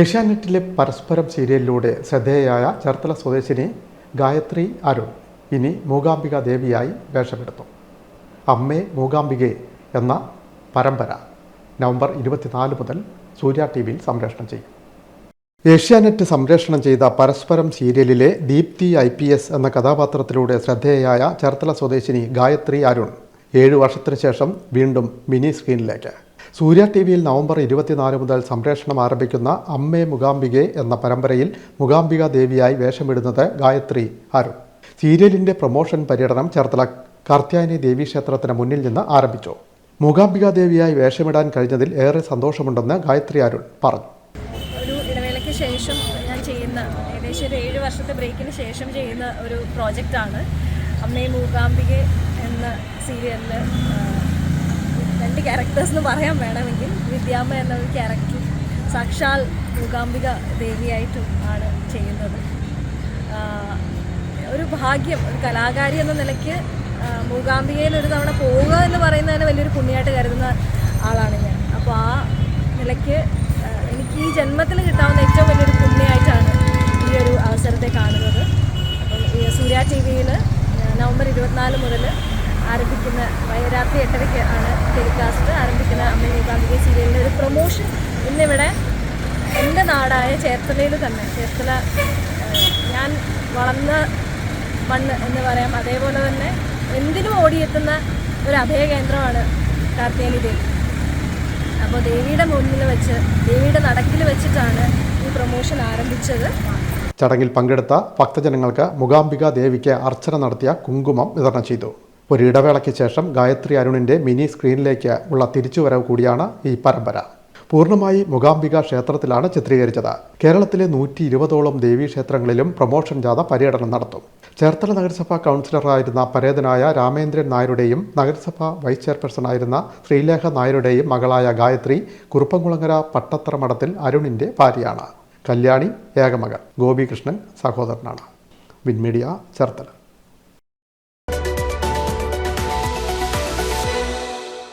ഏഷ്യാനെറ്റിലെ പരസ്പരം സീരിയലിലൂടെ ശ്രദ്ധേയയായ ചേർത്തല സ്വദേശിനി ഗായത്രി അരുൺ ഇനി മൂകാംബിക ദേവിയായി വേഷമെടുത്തു. അമ്മേ മൂകാംബികെ എന്ന പരമ്പര നവംബർ ഇരുപത്തിനാല് മുതൽ സൂര്യ ടി വിയിൽ സംപ്രേഷണം ചെയ്യും. ഏഷ്യാനെറ്റ് സംപ്രേഷണം ചെയ്ത പരസ്പരം സീരിയലിലെ ദീപ്തി ഐ പി എസ് എന്ന കഥാപാത്രത്തിലൂടെ ശ്രദ്ധേയയായ ചേർത്തല സ്വദേശിനി ഗായത്രി അരുൺ ഏഴു വർഷത്തിനു ശേഷം വീണ്ടും മിനി സ്ക്രീനിലേക്ക്. സൂര്യ ടി വിയിൽ നവംബർ ഇരുപത്തിനാല് മുതൽ സംപ്രേഷണം ആരംഭിക്കുന്ന അമ്മേ മുകാംബികെ എന്ന പരമ്പരയിൽ മുകാംബിക ദേവിയായി വേഷമിടുന്നത് ഗായത്രി അരുൺ. സീരിയലിന്റെ പ്രൊമോഷൻ പര്യടനം ചേർത്തല കാർത്യായനി ദേവീ ക്ഷേത്രത്തിന് മുന്നിൽ നിന്ന് ആരംഭിച്ചു. മൂകാംബിക ദേവിയായി വേഷമിടാൻ കഴിഞ്ഞതിൽ ഏറെ സന്തോഷമുണ്ടെന്ന് ഗായത്രി അരുൺ പറഞ്ഞു. ഒരു ഇടവേളയ്ക്ക് ശേഷം ഞാൻ ചെയ്യുന്ന ഏകദേശം ഒരു ഏഴ് വർഷത്തെ ബ്രേക്കിന് ശേഷം ചെയ്യുന്ന ഒരു പ്രോജക്റ്റാണ് അമ്മേ മൂകാംബിക എന്ന സീരിയലിൽ രണ്ട് ക്യാരക്ടേഴ്സ് എന്ന് പറയാൻ വേണമെങ്കിൽ വിദ്യാമ്മ എന്ന ഒരു ക്യാരക്ടർ സാക്ഷാൽ മൂകാംബിക ദേവിയായിട്ടും ആണ് ചെയ്യുന്നത്. ഒരു ഭാഗ്യം ഒരു കലാകാരി എന്ന നിലയ്ക്ക് മൂകാംബികയിൽ ഒരു തവണ പോവുക എന്ന് പറയുന്നതിന് വലിയൊരു പുണ്യമായിട്ട് കരുതുന്ന ആളാണ് ഞാൻ. അപ്പോൾ ആ നിലയ്ക്ക് എനിക്ക് ഈ ജന്മത്തിൽ കിട്ടാവുന്ന ഏറ്റവും വലിയൊരു പുണ്യമായിട്ടാണ് ഈ ഒരു അവസരത്തെ കാണുന്നത്. അപ്പം ഈ സൂര്യ ടി വിയിൽ നവംബർ ഇരുപത്തിനാല് മുതൽ ആരംഭിക്കുന്ന രാത്രി എട്ടരയ്ക്ക് ആണ് ടെലികാസ്റ്റ്. ആരംഭിക്കുന്ന അമ്മ മൂകാംബിക സീരിയലിന്റെ ഒരു പ്രൊമോഷൻ ഇന്നിവിടെ എന്റെ നാടായ ചേർത്തലയിൽ തന്നെ. ചേർത്തല ഞാൻ വളർന്ന മണ്ണ് എന്ന് പറയാം. അതേപോലെ തന്നെ എന്തിനും ഓടിയെത്തുന്ന ഒരു അഭയ കേന്ദ്രമാണ് കാർത്തിയാനി ദേവി. അപ്പോൾ ദേവിയുടെ മുന്നിൽ വെച്ച് ദേവിയുടെ നടക്കിൽ വെച്ചിട്ടാണ് ഈ പ്രൊമോഷൻ ആരംഭിച്ചത്. ചടങ്ങിൽ പങ്കെടുത്ത ഭക്തജനങ്ങൾക്ക് മുകാംബിക ദേവിക്ക് അർച്ചന നടത്തിയ കുങ്കുമം വിതരണം ചെയ്തു. ഒരു ഇടവേളയ്ക്ക് ശേഷം ഗായത്രി അരുണിന്റെ മിനി സ്ക്രീനിലേക്ക് ഉള്ള തിരിച്ചുവരവ് കൂടിയാണ് ഈ പരമ്പര. പൂർണമായി മുകാംബിക ക്ഷേത്രത്തിലാണ് ചിത്രീകരിച്ചത്. കേരളത്തിലെ നൂറ്റി ഇരുപതോളം ദേവീ ക്ഷേത്രങ്ങളിലും പ്രൊമോഷൻ ജാഥ പര്യടനം നടത്തും. ചേർത്തല നഗരസഭാ കൗൺസിലറായിരുന്ന പരേതനായ രാമേന്ദ്രൻ നായരുടെയും നഗരസഭാ വൈസ് ചെയർപേഴ്സണായിരുന്ന ശ്രീലേഖ നായരുടെയും മകളായ ഗായത്രി കുറുപ്പംകുളങ്ങര പട്ടത്തറ മഠത്തിൽ അരുണിന്റെ ഭാര്യയാണ്. കല്യാണി ഏകമകൻ ഗോപികൃഷ്ണൻ സഹോദരനാണ്. വിൻമീഡിയ ചേർത്തല.